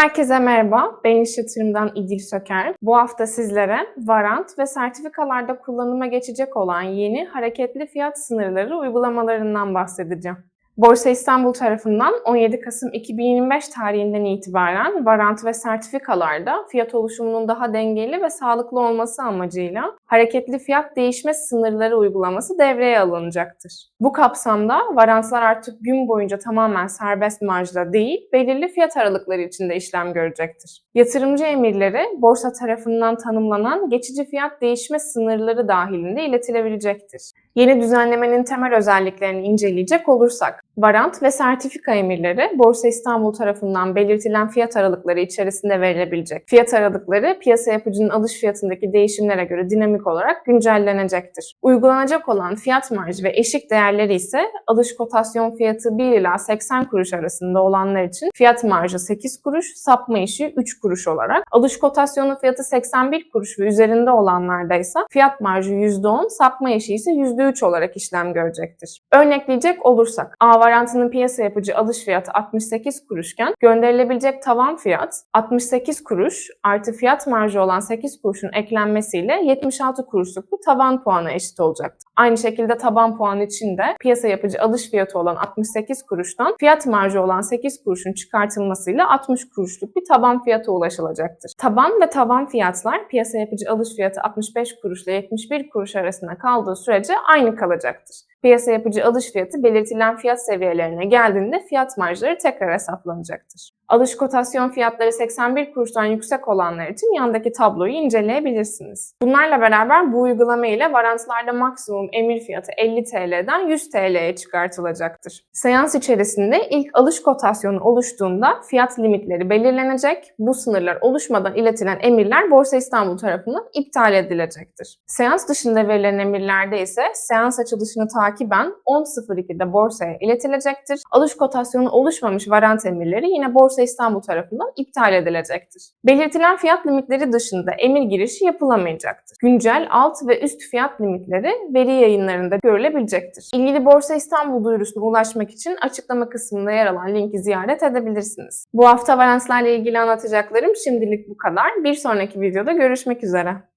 Herkese merhaba, ben İş Yatırım'dan İdil Söker. Bu hafta sizlere varant ve sertifikalarda kullanıma geçecek olan yeni hareketli fiyat sınırları uygulamalarından bahsedeceğim. Borsa İstanbul tarafından 17 Kasım 2025 tarihinden itibaren varant ve sertifikalarda fiyat oluşumunun daha dengeli ve sağlıklı olması amacıyla hareketli fiyat değişme sınırları uygulaması devreye alınacaktır. Bu kapsamda varantlar artık gün boyunca tamamen serbest marjda değil, belirli fiyat aralıkları içinde işlem görecektir. Yatırımcı emirleri borsa tarafından tanımlanan geçici fiyat değişme sınırları dahilinde iletilebilecektir. Yeni düzenlemenin temel özelliklerini inceleyecek olursak, varant ve sertifika emirleri Borsa İstanbul tarafından belirtilen fiyat aralıkları içerisinde verilebilecek. Fiyat aralıkları piyasa yapıcının alış fiyatındaki değişimlere göre dinamik olarak güncellenecektir. Uygulanacak olan fiyat marjı ve eşik değerleri ise alış kotasyon fiyatı 1 ila 80 kuruş arasında olanlar için fiyat marjı 8 kuruş, sapma işi 3 kuruş olarak, alış kotasyonu fiyatı 81 kuruş ve üzerinde olanlarda ise fiyat marjı %10, sapma işi ise %3 olarak işlem görecektir. Örnekleyecek olursak, A varantının piyasa yapıcı alış fiyatı 68 kuruşken gönderilebilecek tavan fiyat 68 kuruş artı fiyat marjı olan 8 kuruşun eklenmesiyle 76 kuruşluk bir taban puanı eşit olacaktır. Aynı şekilde taban puanı için de piyasa yapıcı alış fiyatı olan 68 kuruştan fiyat marjı olan 8 kuruşun çıkartılmasıyla 60 kuruşluk bir taban fiyata ulaşılacaktır. Taban ve taban fiyatlar piyasa yapıcı alış fiyatı 65 kuruşla 71 kuruş arasında kaldığı sürece aynı kalacaktır. Piyasa yapıcı alış fiyatı belirtilen fiyat seviyelerine geldiğinde fiyat marjları tekrar hesaplanacaktır. Alış kotasyon fiyatları 81 kuruştan yüksek olanlar için yandaki tabloyu inceleyebilirsiniz. Bunlarla beraber bu uygulama ile varantlarda maksimum emir fiyatı 50 TL'den 100 TL'ye çıkartılacaktır. Seans içerisinde ilk alış kotasyonu oluştuğunda fiyat limitleri belirlenecek. Bu sınırlar oluşmadan iletilen emirler Borsa İstanbul tarafından iptal edilecektir. Seans dışında verilen emirlerde ise seans açılışını takiben 10.02'de borsaya iletilecektir. Alış kotasyonu oluşmamış varant emirleri yine Borsa İstanbul tarafından iptal edilecektir. Belirtilen fiyat limitleri dışında emir girişi yapılamayacaktır. Güncel alt ve üst fiyat limitleri veri yayınlarında görülebilecektir. İlgili Borsa İstanbul duyurusuna ulaşmak için açıklama kısmında yer alan linki ziyaret edebilirsiniz. Bu hafta varanslarla ilgili anlatacaklarım şimdilik bu kadar. Bir sonraki videoda görüşmek üzere.